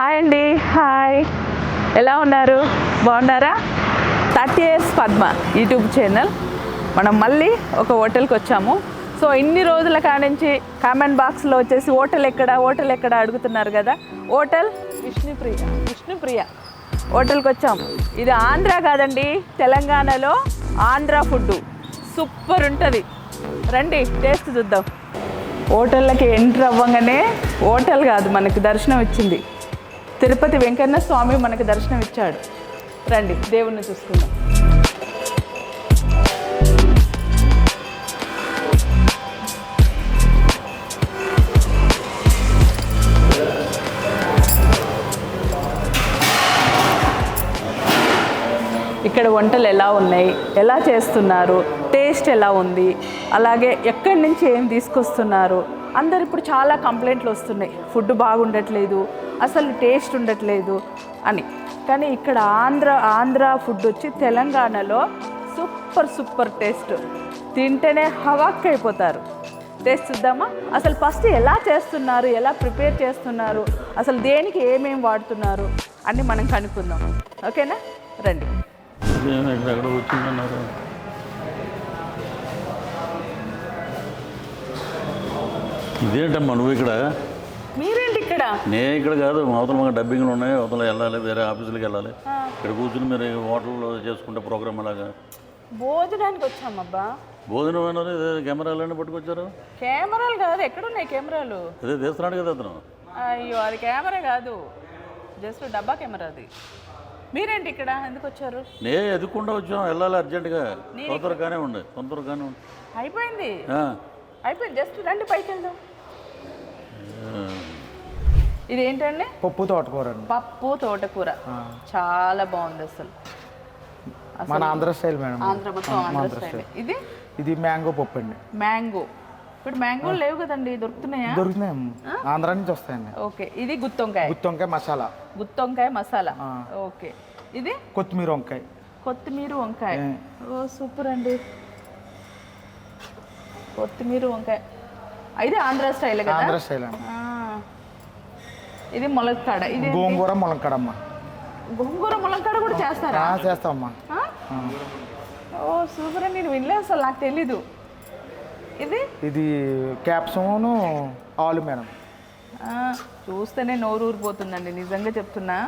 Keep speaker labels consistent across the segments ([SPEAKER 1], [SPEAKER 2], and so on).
[SPEAKER 1] Hi అండి hi ఎలా ఉన్నారు? బాగున్నారా? Thirty years Padma YouTube channel మనం మళ్ళీ ఒక హోటల్కి వచ్చాము. సో ఇన్ని రోజుల కానించి కామెంట్ బాక్స్లో వచ్చేసి హోటల్ ఎక్కడ హోటల్ ఎక్కడ అడుగుతున్నారు కదా? హోటల్ విష్ణుప్రియ విష్ణుప్రియ హోటల్కి వచ్చాం. ఇది ఆంధ్ర కాదండి తెలంగాణలో ఆంధ్ర ఫుడ్ సూపర్ ఉంటుంది. రండి టేస్ట్ చూద్దాం. హోటళ్ళకి ఎంటర్ అవ్వగానే హోటల్ కాదు మనకి దర్శనం ఇచ్చింది. తిరుపతి వెంకన్న స్వామి మనకి దర్శనం ఇచ్చాడు రండి దేవుణ్ణి చూసుకుందాం. ఇక్కడ వంటలు ఎలా ఉన్నాయి? ఎలా చేస్తున్నారు? టేస్ట్ ఎలా ఉంది? అలాగే ఎక్కడి నుంచి ఏం తీసుకొస్తున్నారు? అందరు ఇప్పుడు చాలా కంప్లైంట్లు వస్తున్నాయి. ఫుడ్ బాగుండట్లేదు. అసలు టేస్ట్ ఉండట్లేదు అని. కానీ ఇక్కడ ఆంధ్ర ఆంధ్ర ఫుడ్ వచ్చి తెలంగాణలో సూపర్ సూపర్ టేస్ట్. తింటేనే హవాక్ అయిపోతారు. టేస్ట్ చూద్దామా? అసలు ఫస్ట్ ఎలా చేస్తున్నారు ఎలా ప్రిపేర్ చేస్తున్నారు అసలు దేనికి ఏమేమి వాడుతున్నారు అని మనం కనుక్కుందాం. ఓకేనా? రండి.
[SPEAKER 2] ఇదేంటమ్మా నువ్వు ఇక్కడ?
[SPEAKER 1] మీరేంటి ఇక్కడ?
[SPEAKER 2] నేను ఇక్కడ కాదు అవతల మాకు డబ్బింగ్లు ఉన్నాయి. అవతల వెళ్ళాలి వేరే ఆఫీసులకు వెళ్ళాలి. ఇక్కడ కూర్చుని మీరు హోటల్లో చేసుకుంటే ప్రోగ్రామ్ అలాగా
[SPEAKER 1] భోజనానికి వచ్చామబ్బా.
[SPEAKER 2] భోజనం అన్నారు ఇదే కెమెరాలన్నీ పట్టుకొచ్చారు?
[SPEAKER 1] కెమెరాలు కాదు ఎక్కడున్నాయి కెమెరాలు?
[SPEAKER 2] అదే తీస్తున్నాడు కదా అతను.
[SPEAKER 1] అయ్యో అది కెమెరా కాదు. జస్ట్ డబ్బా కెమెరా అది. మీరేంటి ఇక్కడ? ఎందుకు వచ్చారు?
[SPEAKER 2] నే ఎదుక్కుండా వచ్చాం. వెళ్ళాలి అర్జెంటుగా. తొందరగానే ఉండే. తొందరగానే ఉండే.
[SPEAKER 1] అయిపోయింది. అయిపోయింది. జస్ట్ రండి పైకి వెళ్దాం. ఇది ఏంటండి
[SPEAKER 3] పప్పు తోటకూర అండి.
[SPEAKER 1] పప్పు తోటకూర. చాలా బాగుంది అసలు.
[SPEAKER 3] మన ఆంధ్ర స్టైల్ మేడం
[SPEAKER 1] ఆంధ్ర మొత్తం ఆంధ్ర స్టైల్. ఇది?
[SPEAKER 3] ఇది మ్యాంగో పప్పు అండి.
[SPEAKER 1] మ్యాంగో. ఇప్పుడు మ్యాంగో లేవు కదండి దొరుకుతున్నాయా?
[SPEAKER 3] దొరుకుతున్నాయి. ఆంధ్ర నుంచి వస్తాయండి.
[SPEAKER 1] ఓకే. ఇది గుత్తొంకాయ.
[SPEAKER 3] గుత్తొంకాయ మసాలా.
[SPEAKER 1] గుత్తొంకాయ మసాలా. ఓకే. ఇది?
[SPEAKER 3] కొత్తిమీర వంకాయ.
[SPEAKER 1] కొత్తిమీర వంకాయ. ఓ సూపర్ అండి. కొత్తిమీర వంకాయ. ఇది ఆంధ్ర స్టైల్ కదా?
[SPEAKER 3] ఆంధ్ర స్టైల్ అండి.
[SPEAKER 1] ఇది ములక్కాడ. ఇది
[SPEAKER 3] గోంగూర ములంకడమ్మ
[SPEAKER 1] గోంగూర ములక్కాడ కూడా చేస్తారా?
[SPEAKER 3] ఆ, చేస్తామమ్మా.
[SPEAKER 1] ఓ సూపర్ నేను వినలేదు అసలు నాకు తెలీదు. ఇది?
[SPEAKER 3] ఇది క్యాప్సమును ఆలు మేడం.
[SPEAKER 1] చూస్తేనే నోరు ఊరిపోతుందండి. నిజంగా చెప్తున్నా.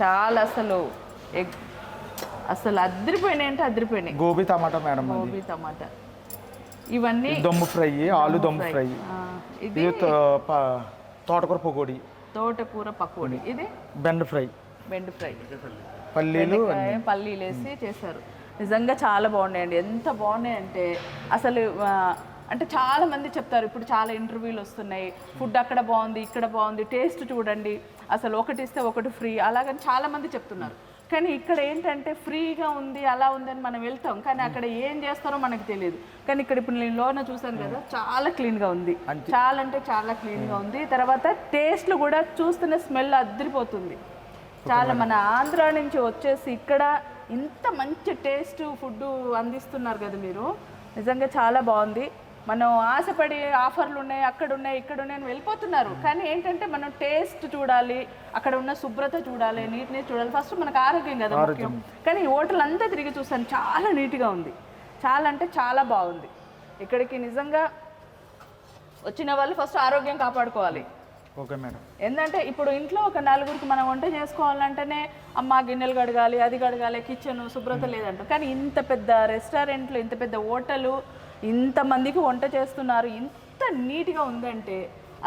[SPEAKER 1] చాలా అసలు అసలు అద్దరిపోయినాయి అంటే అద్దరిపోయినాయి
[SPEAKER 3] gobi tomato madam
[SPEAKER 1] gobi tomato. ఇవన్నీ
[SPEAKER 3] దమ్ము ఫ్రై ఆలు దమ్ము ఫ్రై.
[SPEAKER 1] ఇది
[SPEAKER 3] తోటకూర పకోడి.
[SPEAKER 1] తోటకూర పకోడీ. ఇది?
[SPEAKER 3] బెండ ఫ్రై.
[SPEAKER 1] Bend fry.
[SPEAKER 3] పల్లీలు
[SPEAKER 1] పల్లీలు వేసి చేశారు. నిజంగా చాలా బాగున్నాయండి. ఎంత బాగున్నాయంటే అసలు అంటే చాలా మంది చెప్తారు ఇప్పుడు చాలా ఇంటర్వ్యూలు వస్తున్నాయి. ఫుడ్ అక్కడ బాగుంది ఇక్కడ బాగుంది. టేస్ట్ చూడండి. అసలు ఒకటి ఇస్తే ఒకటి ఫ్రీ. అలాగని చాలా మంది చెప్తున్నారు. కానీ ఇక్కడ ఏంటంటే ఫ్రీగా ఉంది అలా ఉందని మనం వెళ్తాం. కానీ అక్కడ ఏం చేస్తారో మనకు తెలియదు. కానీ ఇక్కడ ఇప్పుడు నేను లోన చూసాను కదా చాలా క్లీన్గా ఉంది. చాలా అంటే చాలా క్లీన్గా ఉంది. తర్వాత టేస్ట్లు కూడా చూస్తున్న స్మెల్ అద్దరిపోతుంది చాలా మన ఆంధ్ర నుంచి వచ్చేసి ఇక్కడ ఇంత మంచి టేస్ట్ ఫుడ్ అందిస్తున్నారు కదా మీరు. నిజంగా చాలా బాగుంది. మనం ఆశపడి ఆఫర్లు ఉన్నాయి అక్కడ ఉన్నాయి ఇక్కడ ఉన్నాయి అని వెళ్ళిపోతున్నారు. కానీ ఏంటంటే మనం టేస్ట్ చూడాలి అక్కడ ఉన్న శుభ్రత చూడాలి నీట్నెస్ చూడాలి. ఫస్ట్ మనకు ఆరోగ్యం కదా ముఖ్యం. కానీ ఈ హోటల్ అంతా తిరిగి చూసాను చాలా నీట్గా ఉంది. చాలా అంటే చాలా బాగుంది. ఇక్కడికి నిజంగా వచ్చిన వాళ్ళు ఫస్ట్ ఆరోగ్యం కాపాడుకోవాలి.
[SPEAKER 3] Okay madam.
[SPEAKER 1] ఏంటంటే ఇప్పుడు ఇంట్లో ఒక నలుగురికి మనం వంట చేసుకోవాలంటేనే అమ్మ గిన్నెలు కడగాలి అది కడగాలి కిచెన్ శుభ్రత లేదంట. కానీ ఇంత పెద్ద రెస్టారెంట్లు ఇంత పెద్ద హోటలు ఇంతమందికి వంట చేస్తున్నారు ఇంత నీట్గా ఉందంటే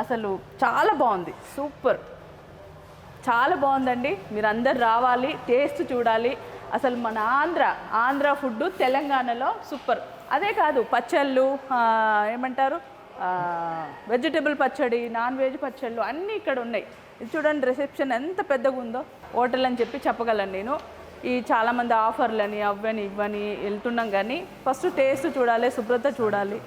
[SPEAKER 1] అసలు చాలా బాగుంది. సూపర్. చాలా బాగుందండి. మీరు అందరు రావాలి టేస్ట్ చూడాలి. అసలు మన ఆంధ్ర ఆంధ్ర ఫుడ్ తెలంగాణలో సూపర్. అదే కాదు పచ్చళ్ళు ఏమంటారు? వెజిటబుల్ పచ్చడి నాన్ వెజ్ పచ్చళ్ళు అన్నీ ఇక్కడ ఉన్నాయి. ఇది చూడండి రిసెప్షన్ ఎంత పెద్దగా ఉందో హోటల్ అని చెప్పి చెప్పగలను నేను. ఈ చాలామంది ఆఫర్లని అవ్వని ఇవ్వని వెళ్తున్నాం కానీ ఫస్ట్ టేస్ట్ చూడాలి శుభ్రత చూడాలి.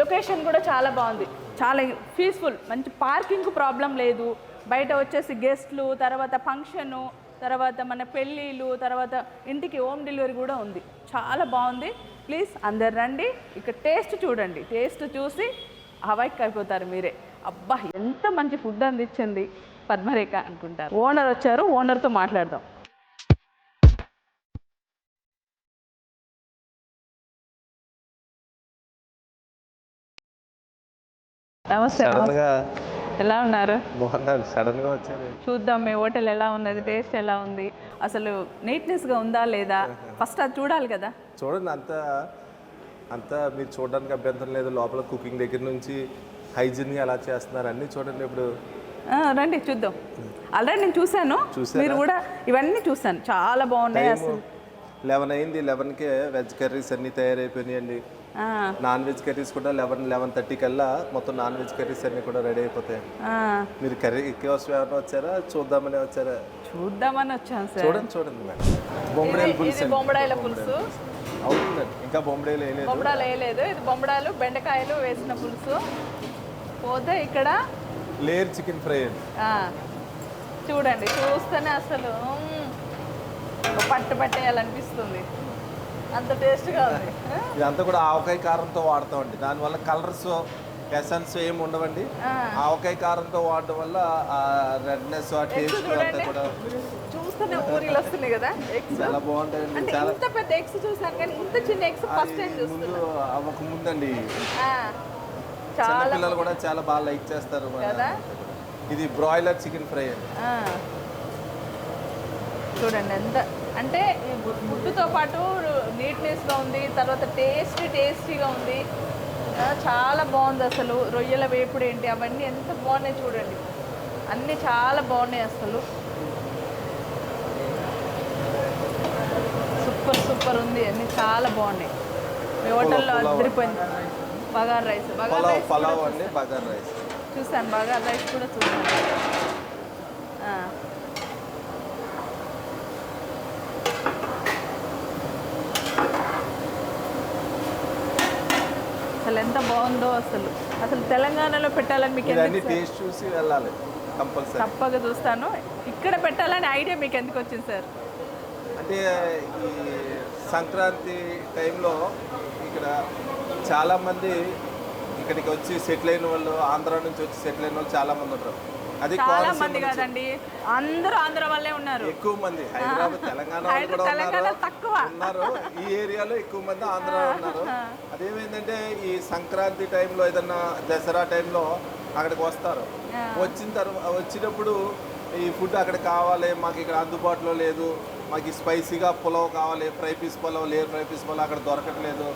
[SPEAKER 1] లొకేషన్ కూడా చాలా బాగుంది. చాలా పీస్ఫుల్ మంచి పార్కింగ్ ప్రాబ్లం లేదు. బయట వచ్చేసి గెస్ట్లు తర్వాత ఫంక్షను తర్వాత మన పెళ్ళిళ్ళు తర్వాత ఇంటికి హోమ్ డెలివరీ కూడా ఉంది. చాలా బాగుంది. ప్లీజ్ అందరు రండి. ఇక్కడ టేస్ట్ చూడండి. టేస్ట్ చూసి హవాయికి అయిపోతారు మీరే. అబ్బా ఎంత మంచి ఫుడ్ అందించింది పద్మరేఖ అనుకుంటారు. ఓనర్ వచ్చారు ఓనర్తో మాట్లాడదాం. నమస్తే.
[SPEAKER 4] సడన్గా
[SPEAKER 1] ఎలా ఉన్నారు?
[SPEAKER 4] బాగున్నాను. సడన్గా వచ్చాను
[SPEAKER 1] చూద్దాం మీ హోటల్ ఎలా ఉన్నది టేస్ట్ ఎలా ఉంది? అసలు నీట్నెస్గా ఉందా లేదా? ఫస్ట్ అది చూడాలి కదా.
[SPEAKER 4] చూడండి అంత అంతా మీరు చూడడానికి అభ్యంతరం లేదు. లోపల కుకింగ్ దగ్గర నుంచి హైజీన్ ఎలా చేస్తున్నారు అన్నీ చూడండి ఇప్పుడు.
[SPEAKER 1] ఆ, రండి చూద్దాం. ఆల్రెడీ నేను చూశాను. మీరు కూడా ఇవన్నీ చూశాను. చాలా బాగున్నాయి అసలు.
[SPEAKER 4] లెవెన్ అయింది. లెవెన్కే వెజ్ కర్రీస్ అన్నీ తయారైపోయినాయండి. నాన్ వెజ్ కర్రీస్ కూడా లెవెన్ లెవెన్ థర్టీ కల్లా మొత్తం నాన్ వెజ్ కర్రీస్ అన్నీ కూడా రెడీ అయిపోతాయి.
[SPEAKER 1] ఆ,
[SPEAKER 4] మీరు కర్రీ కోసం ఏమైనా వచ్చారా? చూద్దామని వచ్చారా?
[SPEAKER 1] చూద్దామని వచ్చాను సార్.
[SPEAKER 4] చూడండి చూడండి మేడం. బొమ్మడాయిల పులుసు
[SPEAKER 1] ఇది బొమ్మడాయిల పులుసు.
[SPEAKER 4] అవుతుందండి. ఇంకా బొమ్మడాయిలు వేయలేదు.
[SPEAKER 1] బొమ్మడాలు వేయలేదు. ఇది బొమ్మడాలు బెండకాయలు వేసిన పులుసు. పోతే ఇక్కడ
[SPEAKER 4] లేయర్ చికెన్ ఫ్రై
[SPEAKER 1] చూడండి చూస్తేనే అసలు పట్టు పట్టేయాలనిపిస్తుంది. అంత టేస్ట్గా ఉంది. ఆ?
[SPEAKER 4] ఇదంతా కూడా ఆవకాయ కారంతో వాడతామండి దానివల్ల కలర్స్ ఎసెన్స్ ఏమి ఉండవండి. ఆవకాయ కారంతో వాడడం వల్ల ఆ రెడ్నెస్ ఆ టేస్ట్ అంతా కూడా
[SPEAKER 1] చూస్తేనే ఊరిలు వస్తున్నాయి కదా ఎగ్స్
[SPEAKER 4] చాలా బాగుంటాయండి.
[SPEAKER 1] అంటే
[SPEAKER 4] చాలా
[SPEAKER 1] ఇంత పెద్ద ఎగ్స్ చూసాను కానీ ఇంత చిన్న ఎగ్స్ ఫస్ట్ టైం
[SPEAKER 4] ముందు
[SPEAKER 1] చూస్తున్నా.
[SPEAKER 4] అవ్వక ముందండి.
[SPEAKER 1] ఆ, చాలా
[SPEAKER 4] చిన్నపిల్లలు కూడా చాలా బాగా లైక్ చేస్తారు
[SPEAKER 1] కదా?
[SPEAKER 4] ఇది బ్రాయిలర్ చికెన్ ఫ్రై అండి.
[SPEAKER 1] చూడండి ఎంత అంటే ఫుడ్తో పాటు నీట్నెస్గా ఉంది తర్వాత టేస్టీ టేస్టీగా ఉంది. చాలా బాగుంది అసలు. రొయ్యల వేపుడు ఏంటి అవన్నీ ఎంత బాగున్నాయి చూడండి. అన్నీ చాలా బాగున్నాయి అసలు. సూపర్ సూపర్ ఉంది. అన్నీ చాలా బాగున్నాయి. మీ హోటల్లో. అదిరిపోయింది బగార్ రైస్ బగర్ రైస్ చూసాను.
[SPEAKER 4] బగార్ రైస్.
[SPEAKER 1] కూడా చూసాను. అసలు ఎంత బాగుందో అసలు. అసలు తెలంగాణలో పెట్టాలని మీకు?
[SPEAKER 4] టేస్ట్ చూసి వెళ్ళాలి కంపల్సరీ.
[SPEAKER 1] తప్పక చూస్తాను. ఇక్కడ పెట్టాలని ఐడియా మీకు ఎందుకు వచ్చింది సార్?
[SPEAKER 4] అంటే ఈ సంక్రాంతి టైంలో ఇక్కడ చాలామంది ఇక్కడికి వచ్చి సెటిల్ అయిన వాళ్ళు ఆంధ్ర నుంచి వచ్చి సెటిల్ అయిన వాళ్ళు చాలా మంది ఉంటారు. అది
[SPEAKER 1] చాలా మంది కాదండి. అందరూ ఆంధ్ర వాళ్ళే ఉన్నారు.
[SPEAKER 4] ఎక్కువ మంది. హైదరాబాద్ తెలంగాణ వాళ్ళు కూడా
[SPEAKER 1] తెలంగాణ తక్కువ.
[SPEAKER 4] ఉన్నారు. ఈ ఏరియాలో ఎక్కువ మంది ఆంధ్ర ఉన్నారు. అదేమైందంటే ఈ సంక్రాంతి టైంలో ఏదన్నా దసరా టైంలో అక్కడికి వస్తారు. వచ్చిన తర్వాత వచ్చినప్పుడు ఈ ఫుడ్ అక్కడ కావాలి మాకు ఇక్కడ అందుబాటులో లేదు మాకు స్పైసీగా పులావ్ కావాలి fry piece pulao layer fry piece pulao అక్కడ దొరకట్లేదు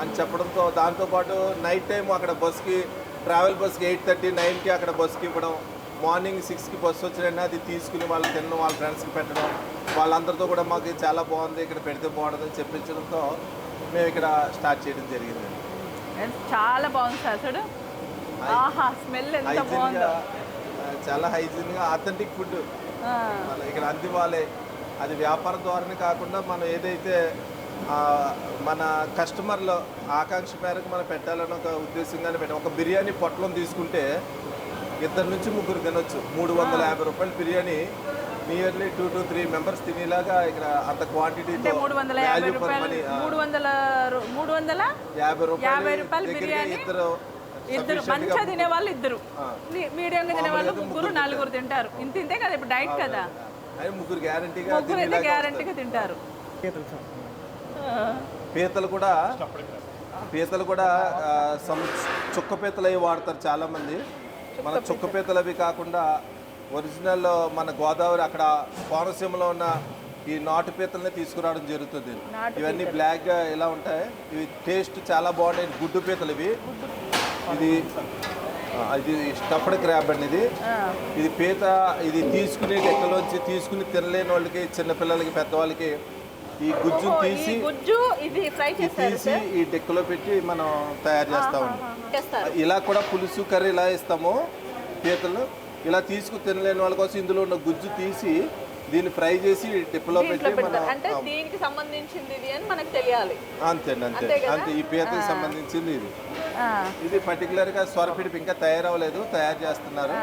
[SPEAKER 4] అని చెప్పడంతో దాంతోపాటు నైట్ టైం అక్కడ బస్కి ట్రావెల్ బస్కి ఎయిట్ థర్టీ నైన్కి అక్కడ బస్కి ఇవ్వడం మార్నింగ్ సిక్స్కి బస్సు వచ్చిన అది తీసుకుని వాళ్ళు తినడం వాళ్ళ ఫ్రెండ్స్కి పెట్టడం వాళ్ళందరితో కూడా మాకు చాలా బాగుంది ఇక్కడ పెడితే బాగుంటుంది చెప్పించడంతో మేము ఇక్కడ స్టార్ట్ చేయడం జరిగింది.
[SPEAKER 1] చాలా బాగుంది సార్. చూడు. ఆహా స్మెల్ ఎంత
[SPEAKER 4] హైజీన్గా
[SPEAKER 1] బాగుందో.
[SPEAKER 4] చాలా హైజీన్గా అథెంటిక్ ఫుడ్ ఇక్కడ అందివ్వాలి అది వ్యాపారం ద్వారానే కాకుండా మనం ఏదైతే మన కస్టమర్ల ఆకాంక్ష మేరకు మనం పెట్టాలని ఒక ఉద్దేశంగానే పెట్టాం. ఒక బిర్యానీ పొట్లం తీసుకుంటే ఇద్దరు నుంచి ముగ్గురు తినొచ్చు. మూడు వందల యాభై రూపాయల biryani. Nearly two to three members తినేలాగా ఇక్కడ అంత
[SPEAKER 1] అంటే
[SPEAKER 4] క్వాంటిటీతో
[SPEAKER 1] మూడు వందల యాభై రూపాయలు మూడు వందల మూడు వందల
[SPEAKER 4] యాభై
[SPEAKER 1] యాభై
[SPEAKER 4] రూపాయలు
[SPEAKER 1] బిర్యానీ
[SPEAKER 4] ఇద్దరు
[SPEAKER 1] ఇద్దరు మంచిగా తినే వాళ్ళు ఇద్దరు. మీడియంగా తినే వాళ్ళు ముగ్గురు నలుగురు తింటారు. ఇంత ఇంతే కదా ఇప్పుడు డైట్ కదా?
[SPEAKER 4] ముగ్గురు గ్యారంటీగా
[SPEAKER 1] ముగ్గురు అయితే గ్యారంటీగా తింటారు.
[SPEAKER 4] పీతలు కూడా పీతలు. కూడా చుక్క పీతలు అవి వాడతారు చాలా మంది మన చుక్క పీతలు అవి కాకుండా ఒరిజినల్ మన గోదావరి అక్కడ కోనసీమలో ఉన్న ఈ నాటు పీతల్ని తీసుకురావడం జరుగుతుంది. ఇవన్నీ బ్లాక్గా ఇలా ఉంటాయి? ఇవి టేస్ట్ చాలా బాగుంటాయి గుడ్డు పీతలు ఇవి ఇది ఇది స్టఫ్డ్ క్రాబ్ అండి ఇది. ఇది పీత ఇది తీసుకునే డెక్కలోంచి తీసుకుని తినలేని వాళ్ళకి చిన్నపిల్లలకి పెద్దవాళ్ళకి ఈ
[SPEAKER 1] ఈ
[SPEAKER 4] తీసి
[SPEAKER 1] గుజ్జు ఇది ఫ్రై చేస్తారు
[SPEAKER 4] తీసి ఈ డెక్కలో పెట్టి మనం తయారు చేస్తామండి
[SPEAKER 1] చేస్తారు.
[SPEAKER 4] ఇలా కూడా పులుసు కర్రీ ఇలా ఇస్తాము పీతలు ఇలా తీసుకు తినలేని వాళ్ళ కోసం ఇందులో ఉన్న గుజ్జు తీసి దీన్ని ఫ్రై చేసి
[SPEAKER 1] దీంట్లో
[SPEAKER 4] పెట్టి
[SPEAKER 1] పెడతారు.
[SPEAKER 4] మనం
[SPEAKER 1] అంటే దీనికి సంబంధించింది ఇది అని మనకు తెలియాలి.
[SPEAKER 4] అంతే అండి అంతే.
[SPEAKER 1] అంతే
[SPEAKER 4] ఈ పీతకి సంబంధించింది ఇది. ఇది పర్టికులర్గా స్వరపిడిపి ఇంకా తయారవ్వలేదు తయారు చేస్తున్నారు.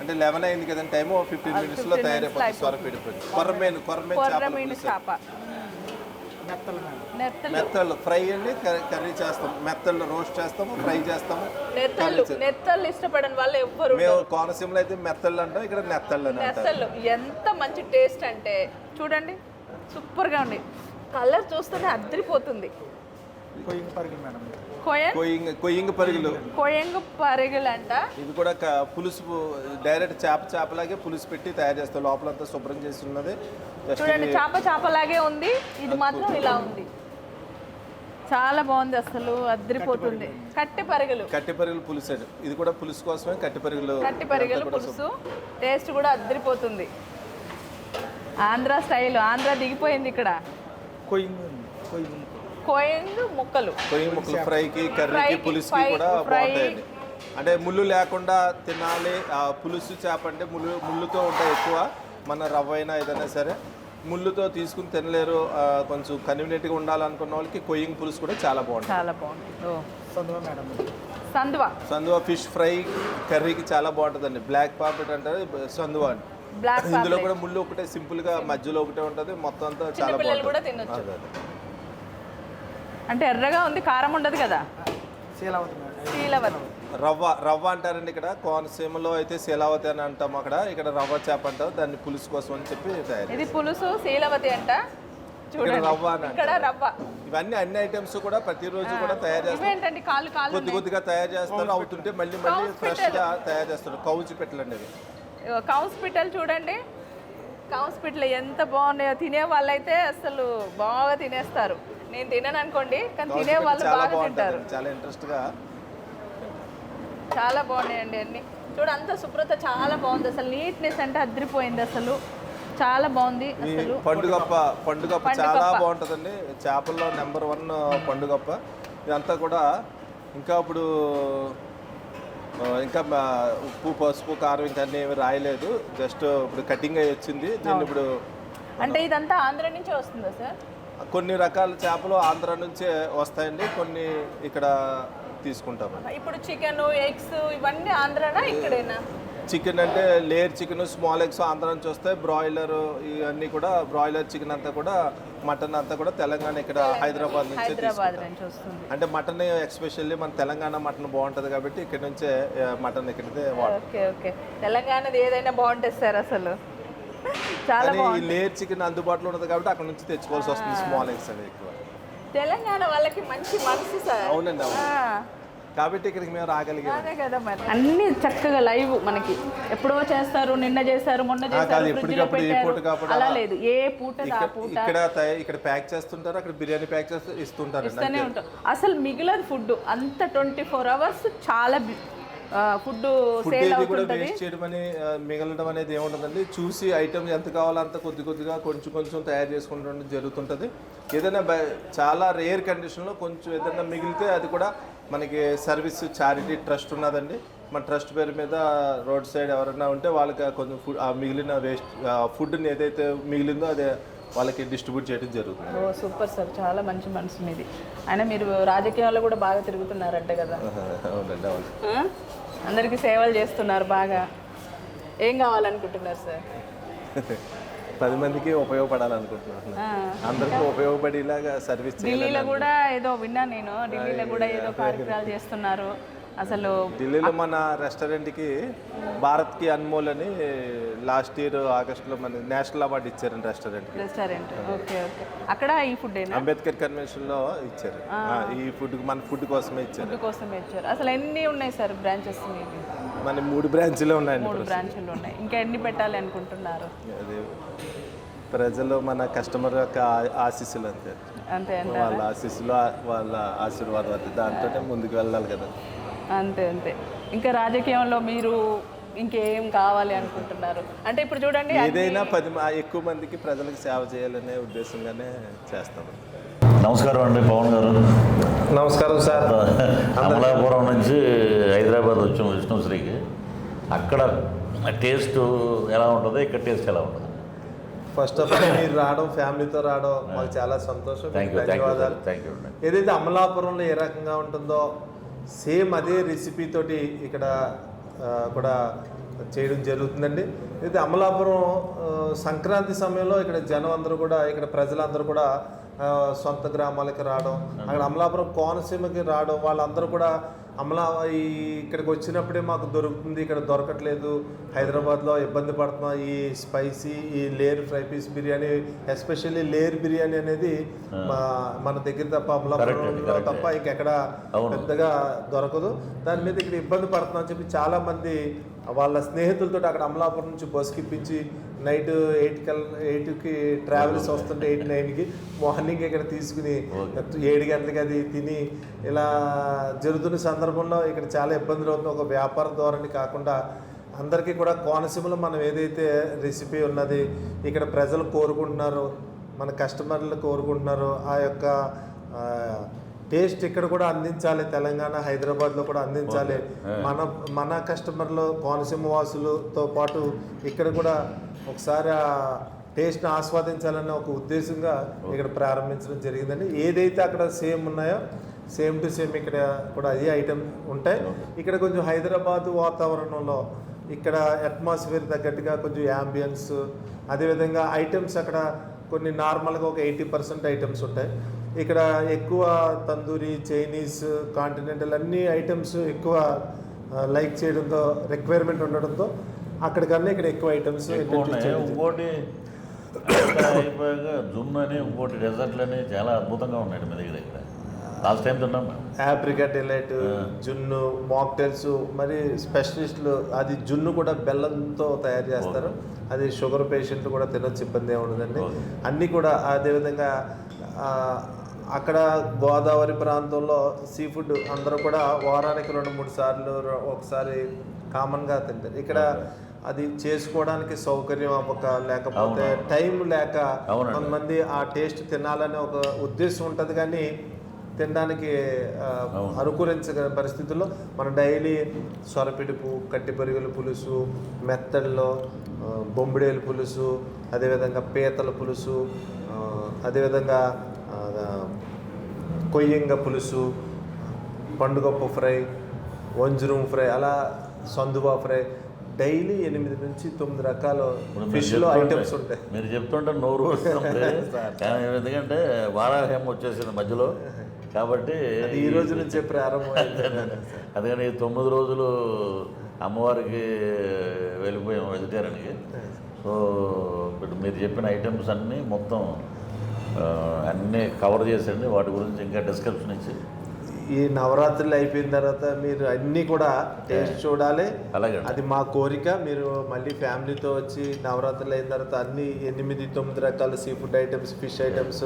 [SPEAKER 4] అంటే లెవెన్ అయింది కదండి టైము ఫిఫ్టీన్ మినిట్స్లో
[SPEAKER 1] 15
[SPEAKER 4] తయారైపోతుంది స్వరపిడిపి కొర్రమేను కొర్రమేను
[SPEAKER 1] చేప.
[SPEAKER 4] మెత్తళ్ళు ఫ్రై అండి కర్రీ- చేస్తాం. మెత్తళ్ళు రోస్ట్ చేస్తాము ఫ్రై చేస్తాము.
[SPEAKER 1] నెత్తళ్ళు నెత్తళ్ళు ఇష్టపడని వాళ్ళు ఎవ్వరు
[SPEAKER 4] మేము కోనసీమలో అయితే మెత్తళ్ళు అంటాం ఇక్కడ నెత్తళ్ళు అని
[SPEAKER 1] నెత్తళ్ళు ఎంత మంచి టేస్ట్ అంటే చూడండి సూపర్గా ఉంది. కలర్ చూస్తేనే అద్దరిపోతుంది.
[SPEAKER 3] మేడం.
[SPEAKER 4] కొయ్యింగ్ కొయ్యింగ్ పరుగులు.
[SPEAKER 1] పరుగులంట.
[SPEAKER 4] ఇది కూడా పులుసు డైరెక్ట్ చేప చేపలాగే పులుసు పెట్టి తయారు చేస్తాం లోపలంతా శుభ్రం చేసి ఉన్నది
[SPEAKER 1] చూడండి చేప చేపలాగే ఉంది. ఇది మాత్రం ఇలా ఉంది. చాలా బాగుంది అసలు అద్దరిపోతుంది కట్టె పరుగులు.
[SPEAKER 4] కట్టి పరుగులు పులుసు. ఇది కూడా పులుసు కోసమే కట్టి పరుగులు.
[SPEAKER 1] కట్టి పరుగులు పులుసు. టేస్ట్ కూడా అద్దరిపోతుంది ఆంధ్ర స్టైల్ ఆంధ్ర దిగిపోయింది ఇక్కడ.
[SPEAKER 3] కొయ్యి కొయ్యి
[SPEAKER 1] కోయంగు ముక్కలు.
[SPEAKER 4] కొయ్యి ముక్కలు ఫ్రైకి కర్రీకి పులుసుకి కూడా. బాగుంటాయండి. అంటే ముళ్ళు లేకుండా తినాలి ఆ పులుసు చేప అంటే ముళ్ళు ముళ్ళుతో ఉంటాయి ఎక్కువ. మన రవ్వ అయినా ఏదైనా సరే ముళ్ళుతో తీసుకుని తినలేరు. కొంచెం కన్వీనియంట్గా ఉండాలనుకున్న వాళ్ళకి కొయ్యింగ్ పులుసు కూడా చాలా బాగుంటుంది.
[SPEAKER 1] చాలా బాగుంది ఓ.
[SPEAKER 3] సందువా
[SPEAKER 4] ఫిష్ ఫ్రై కర్రీకి చాలా బాగుంటుందండి. బ్లాక్ పాపెట్ అంటారు సందువా
[SPEAKER 1] బ్లాక్
[SPEAKER 4] ఇందులో కూడా ముళ్ళు ఒకటే సింపుల్గా మధ్యలో ఒకటే ఉంటుంది మొత్తం అంతా చాలా
[SPEAKER 1] పిల్లలు కూడా
[SPEAKER 4] బాగుంటుంది.
[SPEAKER 1] అంటే ఎర్రగా ఉంది కారం ఉండదు కదా?
[SPEAKER 3] శీలావతి
[SPEAKER 4] రవ్వ రవ్వ అంటారండి ఇక్కడ. కోనసీమలో అయితే శీలావతి అని అంటాం అక్కడ. ఇక్కడ రవ్వ చేప అంటారు. దాన్ని పులుసు కోసం అని చెప్పి తయారు
[SPEAKER 1] ఇది పులుసు శీలవతి అంట.
[SPEAKER 4] ఇక్కడ
[SPEAKER 1] చూడండి.
[SPEAKER 4] రవ్వ అని
[SPEAKER 1] ఇక్కడ రవ్వ.
[SPEAKER 4] ఇవన్నీ అన్ని ఐటమ్స్ కూడా ప్రతిరోజు కూడా తయారు చేస్తారు. కొద్ది కొద్దిగా తయారు చేస్తారు. అవుతుంటే మళ్ళీ మళ్ళీ
[SPEAKER 1] కౌస్
[SPEAKER 4] ఫ్రెష్గా తయారు చేస్తారు. కౌచి పెట్టలండి ఇవి
[SPEAKER 1] కౌన్స్ పిట్టలు చూడండి. కౌన్స్ పిట్టలు ఎంత బాగున్నాయో తినే వాళ్ళైతే అసలు బాగా తినేస్తారు. నేను తినను అనుకోండి కానీ తినే వాళ్ళు
[SPEAKER 4] చాలా
[SPEAKER 1] బాగా తింటారు.
[SPEAKER 4] బాగుంటుంది చాలా ఇంట్రెస్ట్గా
[SPEAKER 1] చాలా బాగున్నాయండి అన్ని. చూడు అంత శుభ్రత చాలా బాగుంది. అసలు నీట్నెస్ అంటే అదిరిపోయింది అసలు. చాలా బాగుంది
[SPEAKER 4] ఈ
[SPEAKER 1] అసలు.
[SPEAKER 4] పండుగప్ప పండుగప్ప
[SPEAKER 1] పండుగప్ప.
[SPEAKER 4] చాలా బాగుంటుందండి. చేపల్లో నెంబర్ వన్ పండుగప్ప. ఇదంతా కూడా ఇంకా ఇప్పుడు ఆ, ఇంకా మా ఉప్పు పసుపు కారం ఇంకా అన్ని ఏమి రాయలేదు. జస్ట్ ఇప్పుడు కటింగ్ అయ్యి వచ్చింది. దీన్ని ఇప్పుడు
[SPEAKER 1] అంటే ఇదంతా ఆంధ్ర నుంచే వస్తుందా సార్?
[SPEAKER 4] కొన్ని రకాల చేపలు ఆంధ్ర నుంచే వస్తాయండి. కొన్ని ఇక్కడ తీసుకుంటామండి.
[SPEAKER 1] ఇప్పుడు చికెన్ ఎగ్స్ ఇవన్నీ ఆంధ్రానా ఇక్కడేనా?
[SPEAKER 4] చికెన్ అంటే layer chicken small eggs Andhra నుంచి వస్తాయి. బ్రాయిలర్ ఇవన్నీ కూడా బ్రాయిలర్ చికెన్ అంతా కూడా మటన్ అంతా కూడా తెలంగాణ ఇక్కడ హైదరాబాద్ నుంచే అంటే మటన్ ఎక్స్పెషల్లీ మన తెలంగాణ మటన్ బాగుంటుంది కాబట్టి ఇక్కడ నుంచే మటన్ ఇక్కడితే
[SPEAKER 1] ఓకే. తెలంగాణది ఏదైనా బాగుంటుంది సార్ అసలు? చాలా బాగుంది.
[SPEAKER 4] లేయర్ చికెన్ అందుబాటులో ఉంటుంది కాబట్టి అక్కడ నుంచి తెచ్చుకోవాల్సి వస్తుంది స్మాల్ ఎగ్స్ అనేది ఎక్కువ.
[SPEAKER 1] తెలంగాణ వాళ్ళకి మంచి మనసు సార్.
[SPEAKER 4] అవునండి అవును. కాబట్టి ఇక్కడికి మేము రాగలిగాం.
[SPEAKER 1] అదే కదా మరి. అన్ని చక్కగా లైవ్ మనకి. ఎప్పుడో చేస్తారు నిన్న చేస్తారు మొన్న చేస్తారు
[SPEAKER 4] ఎప్పటికప్పుడు ఏ పూట
[SPEAKER 1] అలా
[SPEAKER 4] అలా.
[SPEAKER 1] లేదు. ఏ పూట ఆ
[SPEAKER 4] ఇక్కడ
[SPEAKER 1] పూట.
[SPEAKER 4] ఇక్కడ తయ- ఇక్కడ ప్యాక్ చేస్తుంటారు అక్కడ బిర్యానీ ప్యాక్ చేస్తూ ఇస్తుంటారు.
[SPEAKER 1] ఇస్తూనే ఉంటాం అసలు మిగిలదు ఫుడ్ అంత ట్వంటీ ఫోర్ అవర్స్ చాలా ఫుడ్
[SPEAKER 4] ఫుడ్
[SPEAKER 1] సేల్ అవుతుంటది.
[SPEAKER 4] చేయడం అని మిగలడం అనేది ఏముండదండి. చూసి ఐటమ్ ఎంత కావాలో అంత కొద్ది కొద్దిగా కొంచెం కొంచెం తయారు చేసుకుంటూ జరుగుతుంటుంది. ఏదైనా బ- చాలా రేర్ కండిషన్లో కొంచెం ఏదైనా మిగిలితే అది కూడా మనకి సర్వీస్ చారిటీ ట్రస్ట్ ఉన్నదండి. మన ట్రస్ట్ పేరు మీద రోడ్ సైడ్ ఎవరైనా ఉంటే వాళ్ళకి కొంచెం ఫుడ్ మిగిలిన వేస్ట్ ఫుడ్ని ఏదైతే మిగిలిందో అదే వాళ్ళకి డిస్ట్రిబ్యూట్ చేయడం జరుగుతుంది.
[SPEAKER 1] ఓ సూపర్ సార్. చాలా మంచి మనసు మీది. అయినా మీరు రాజకీయాల్లో కూడా బాగా తిరుగుతున్నారంట కదా.
[SPEAKER 4] అవునండి అవును.
[SPEAKER 1] ఆ? అందరికీ సేవలు చేస్తున్నారు బాగా. ఏం కావాలనుకుంటున్నారు సార్?
[SPEAKER 4] పది మందికి ఉపయోగపడాలనుకుంటున్నాను
[SPEAKER 1] ఆ.
[SPEAKER 4] అందరికీ ఉపయోగపడేలాగా సర్వీస్ చేయాలి
[SPEAKER 1] ఢిల్లీలో కూడా ఏదో విన్నా నేను. ఢిల్లీలో కూడా ఏదో కార్యక్రమాలు చేస్తున్నారు. అసలు
[SPEAKER 4] ఢిల్లీలో మన రెస్టారెంట్కి భారత్కి అన్మోల్ అని లాస్ట్ ఇయర్ ఆగస్టులో మన నేషనల్ అవార్డు ఇచ్చారండి రెస్టారెంట్కి.
[SPEAKER 1] రెస్టారెంట్. Okay okay. అక్కడ ఈ ఫుడ్
[SPEAKER 4] అంబేద్కర్ కన్వెన్షన్లో ఇచ్చారు. ఈ ఫుడ్ మన ఫుడ్ కోసమే ఇచ్చారు.
[SPEAKER 1] ఫుడ్ కోసం ఇచ్చారు. అసలు ఎన్ని ఉన్నాయి సార్ బ్రాంచెస్ మీకు
[SPEAKER 4] మన మూడు బ్రాంచ్లో ఉన్నాయండి
[SPEAKER 1] మూడు బ్రాంచ్లు ఉన్నాయి. ఇంకా ఎన్ని పెట్టాలి అనుకుంటున్నారు?
[SPEAKER 4] అదే ప్రజలు మన కస్టమర్ యొక్క ఆశీస్సులు అంతే.
[SPEAKER 1] అంతే
[SPEAKER 4] వాళ్ళ ఆశీస్సులు వాళ్ళ ఆశీర్వాదం అంతే. దాంతోనే ముందుకు వెళ్ళాలి కదా.
[SPEAKER 1] అంతే అంతే. ఇంకా రాజకీయంలో మీరు ఇంకేం కావాలి అనుకుంటున్నారు? అంటే ఇప్పుడు చూడండి
[SPEAKER 4] ఏదైనా పది మ- ఎక్కువ మందికి ప్రజలకు సేవ చేయాలనే ఉద్దేశంగానే చేస్తామండి
[SPEAKER 2] నమస్కారం అండి పవన్ గారు.
[SPEAKER 4] నమస్కారం సార్.
[SPEAKER 2] అమలాపురం నుంచి హైదరాబాద్ వచ్చాం విష్ణుశ్రీకి. అక్కడ టేస్ట్ ఎలా ఉంటుంది ఇక్కడ టేస్ట్ ఎలా ఉంటుంది.
[SPEAKER 4] ఫస్ట్ ఆఫ్ ఆల్ మీరు రావడం ఫ్యామిలీతో రావడం మాకు చాలా సంతోషం. ధన్యవాదాలు.
[SPEAKER 2] థ్యాంక్ యూ అండి
[SPEAKER 4] ఏదైతే అమలాపురంలో ఏ రకంగా ఉంటుందో సేమ్ అదే రెసిపీ తోటి ఇక్కడ కూడా చేయడం జరుగుతుందండి. అయితే అమలాపురం సంక్రాంతి సమయంలో ఇక్కడ జనం అందరూ కూడా ఇక్కడ ప్రజలందరూ కూడా సొంత గ్రామాలకి రావడం అక్కడ అమలాపురం కోనసీమకి రావడం వాళ్ళందరూ కూడా అమలా ఈ ఇక్కడికి వచ్చినప్పుడే మాకు దొరుకుతుంది ఇక్కడ దొరకట్లేదు హైదరాబాద్లో ఇబ్బంది పడుతున్నాం ఈ స్పైసీ ఈ layer fry piece biryani especially layer biryani అనేది మా మన దగ్గర తప్ప అమలాపురంలో. తప్ప ఇంకెక్కడ. పెద్దగా దొరకదు దాని మీద ఇక్కడ ఇబ్బంది పడుతున్నాం అని చెప్పి చాలా మంది వాళ్ళ స్నేహితులతో అక్కడ అమలాపురం నుంచి బస్కి ఇప్పించి నైట్ ఎయిట్ కల్ ఎయిట్కి ట్రావెల్స్ వస్తుంటే ఎయిట్ నైన్కి మార్నింగ్ ఇక్కడ తీసుకుని ఏడు గంటలకి అది తిని ఇలా జరుగుతున్న సందర్భంలో ఇక్కడ చాలా ఇబ్బందులు అవుతుంది ఒక వ్యాపార ధోరణి కాకుండా అందరికీ కూడా కోనసీమలో మనం ఏదైతే రెసిపీ ఉన్నది ఇక్కడ ప్రజలు కోరుకుంటున్నారో మన కస్టమర్లు కోరుకుంటున్నారో ఆ యొక్క టేస్ట్ ఇక్కడ కూడా అందించాలి తెలంగాణ హైదరాబాద్లో కూడా అందించాలి. మన మన కస్టమర్లు కోనసీమ వాసులతో పాటు ఇక్కడ కూడా ఒకసారి ఆ టేస్ట్ని ఆస్వాదించాలన్న ఒక ఉద్దేశంగా ఇక్కడ ప్రారంభించడం జరిగిందండి. ఏదైతే అక్కడ సేమ్ ఉన్నాయో సేమ్ టు సేమ్ ఇక్కడ కూడా అదే ఐటమ్ ఉంటాయి. ఇక్కడ కొంచెం హైదరాబాద్ వాతావరణంలో ఇక్కడ అట్మాస్ఫియర్ తగ్గట్టుగా కొంచెం యాంబియన్స్ అదేవిధంగా ఐటమ్స్ అక్కడ కొన్ని నార్మల్గా ఒక ఎయిటీ పర్సెంట్ ఐటమ్స్ ఉంటాయి. ఇక్కడ ఎక్కువ తందూరి చైనీస్ కాంటినెంటల్ అన్ని ఐటమ్స్ ఎక్కువ లైక్ చేయడంతో రిక్వైర్మెంట్ ఉండడంతో అక్కడికన్నా ఇక్కడ ఎక్కువ ఐటమ్స్
[SPEAKER 2] ఇంకోటి జుమ్ అని ఇంకోటి డెజర్ట్లు అని చాలా అద్భుతంగా ఉన్నాయి మీ దగ్గర ఇక్కడ. లాస్ట్ టైం తిన్నాం మేము.
[SPEAKER 4] ఆప్రికా డిలైట్ జున్ను మాక్టైల్స్ మరి స్పెషలిస్టులు అది జున్ను కూడా బెల్లంతో తయారు చేస్తారు. అది షుగర్ పేషెంట్లు కూడా తినొచ్చు ఇబ్బంది ఏమి ఉండదండి.
[SPEAKER 2] ఓకే.
[SPEAKER 4] అన్నీ కూడా అదేవిధంగా అక్కడ గోదావరి ప్రాంతంలో సీ ఫుడ్ అందరూ కూడా వారానికి రెండు మూడు సార్లు ఒకసారి కామన్గా తింటారు ఇక్కడ అది చేసుకోవడానికి సౌకర్యం అవ్వక లేకపోతే. టైం లేక. కొంతమంది ఆ టేస్ట్ తినాలనే ఒక ఉద్దేశం ఉంటుంది కానీ తినడానికి. అనుకూలించగల పరిస్థితుల్లో మనం డైలీ సొరపిడుపు కట్టి పెరుగుల పులుసు మెత్తల్లో బొంబిడేలు పులుసు అదేవిధంగా పీతల పులుసు అదేవిధంగా కొయ్యంగ పులుసు పండుగప్పు ఫ్రై వంజరం ఫ్రై అలా సందుబా ఫ్రై. డైలీ ఎనిమిది నుంచి తొమ్మిది రకాల ఫిష్లో ఐటమ్స్ ఉంటాయి.
[SPEAKER 2] మీరు చెప్తుంటే నోరు కానీ ఎందుకంటే వారాహ్యం వచ్చేసింది మధ్యలో. కాబట్టి
[SPEAKER 4] అది ఈ రోజు నుంచే ప్రారంభం
[SPEAKER 2] అందుకని ఈ తొమ్మిది రోజులు అమ్మవారికి వెళ్ళిపోయాం వెజిటేరియన్కి సో ఇప్పుడు మీరు చెప్పిన ఐటమ్స్ అన్నీ మొత్తం అన్నీ కవర్ చేసండి వాటి గురించి ఇంకా డిస్క్రిప్షన్ ఇచ్చి.
[SPEAKER 4] ఈ నవరాత్రులు అయిపోయిన తర్వాత మీరు అన్నీ కూడా టేస్ట్ చూడాలి.
[SPEAKER 2] అలాగే
[SPEAKER 4] అది మా కోరిక. మీరు మళ్ళీ ఫ్యామిలీతో వచ్చి నవరాత్రులు అయిన తర్వాత అన్ని ఎనిమిది తొమ్మిది రకాల sea food items fish items.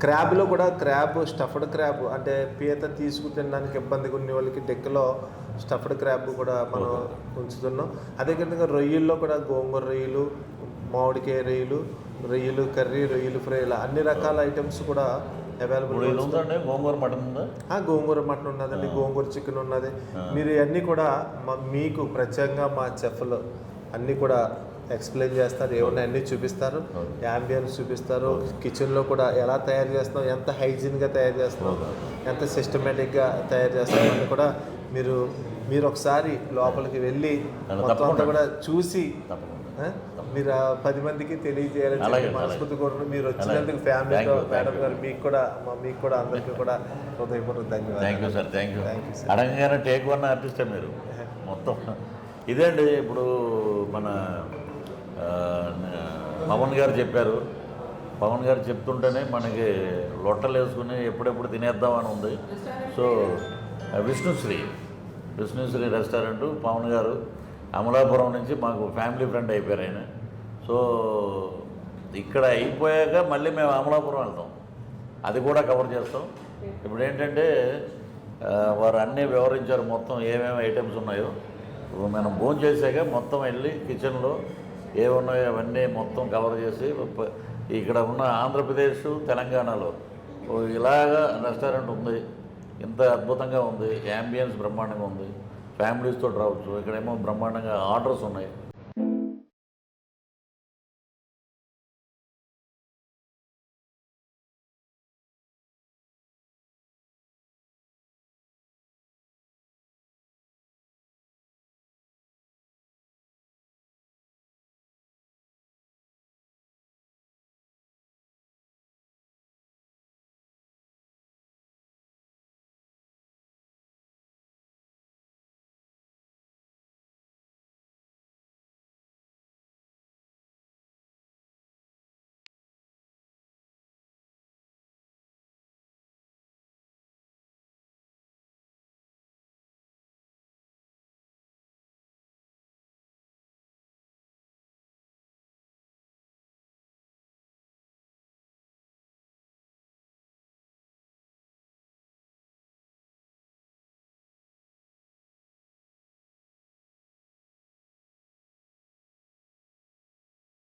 [SPEAKER 4] క్రాబ్లో కూడా క్రాబ్ స్టఫ్డ్ క్రాబ్ అంటే పీత తీసుకు తినడానికి ఇబ్బందిగా ఉన్న వాళ్ళకి డెక్కలో స్టఫ్డ్ క్రాబ్ కూడా మనం ఉంచుతున్నాం. అదే విధంగా రొయ్యల్లో కూడా గోంగూర రొయ్యలు మామిడికాయ రొయ్యలు రొయ్యలు కర్రీ రొయ్యలు ఫ్రై ఇలా అన్ని రకాల ఐటమ్స్ కూడా అవైలబుల్
[SPEAKER 2] ఉందండి గోంగూర మటన్ ఉందా?
[SPEAKER 4] గోంగూర మటన్ ఉన్నదండి గోంగూర చికెన్ ఉన్నది. మీరు అన్నీ కూడా మా- మీకు ప్రత్యేకంగా మా చెఫ్లు అన్నీ కూడా ఎక్స్ప్లెయిన్ చేస్తారు. ఏమన్నా అన్నీ చూపిస్తారు. యాంబియన్స్ చూపిస్తారు. కిచెన్లో కూడా ఎలా తయారు చేస్తున్నాం ఎంత హైజీన్గా తయారు చేస్తున్నాం ఎంత సిస్టమేటిక్గా తయారు చేస్తున్నాం అని కూడా మీరు మీరు ఒకసారి లోపలికి వెళ్ళి మొత్తం అంతా. కూడా చూసి మీరు పది మందికి తెలియజేయాలని మనస్ఫూర్తి కోరుకుంటూ మీరు వచ్చినందుకు. ఫ్యామిలీతో మేడం. గారు మీకు కూడా మీకు కూడా అందరికీ కూడా హృదయపూర్వక
[SPEAKER 2] థ్యాంక్ యూ
[SPEAKER 4] ధన్యవాదాలు
[SPEAKER 2] సార్ థ్యాంక్ యూ. అడగగానే టేక్ వన్ ఆర్టిస్టే మీరు? మొత్తం. ఇదే అండి ఇప్పుడు మన పవన్ గారు చెప్పారు. పవన్ గారు చెప్తుంటేనే మనకి లొట్టలు వేసుకుని ఎప్పుడెప్పుడు తినేద్దామని ఉంది. సో విష్ణుశ్రీ విష్ణుశ్రీ రెస్టారెంట్ పవన్ గారు అమలాపురం నుంచి మాకు ఫ్యామిలీ ఫ్రెండ్ అయిపోయారు ఆయన. సో ఇక్కడ అయిపోయాక మళ్ళీ మేము అమలాపురం వెళ్తాం. అది కూడా కవర్ చేస్తాం. ఇప్పుడు ఏంటంటే వారు అన్నీ వివరించారు మొత్తం ఏమేమి ఐటమ్స్ ఉన్నాయో. మనం భోజనం చేసాక మొత్తం వెళ్ళి కిచెన్లో ఏమున్నాయో అవన్నీ మొత్తం కవర్ చేసి ఇక్కడ ఉన్న ఆంధ్రప్రదేశ్ తెలంగాణలో ఓ ఇలాగా రెస్టారెంట్ ఉంది. ఇంత అద్భుతంగా ఉంది. యాంబియన్స్ బ్రహ్మాండంగా ఉంది. ఫ్యామిలీస్తో రావచ్చు ఇక్కడేమో బ్రహ్మాండంగా ఆర్డర్స్ ఉన్నాయి.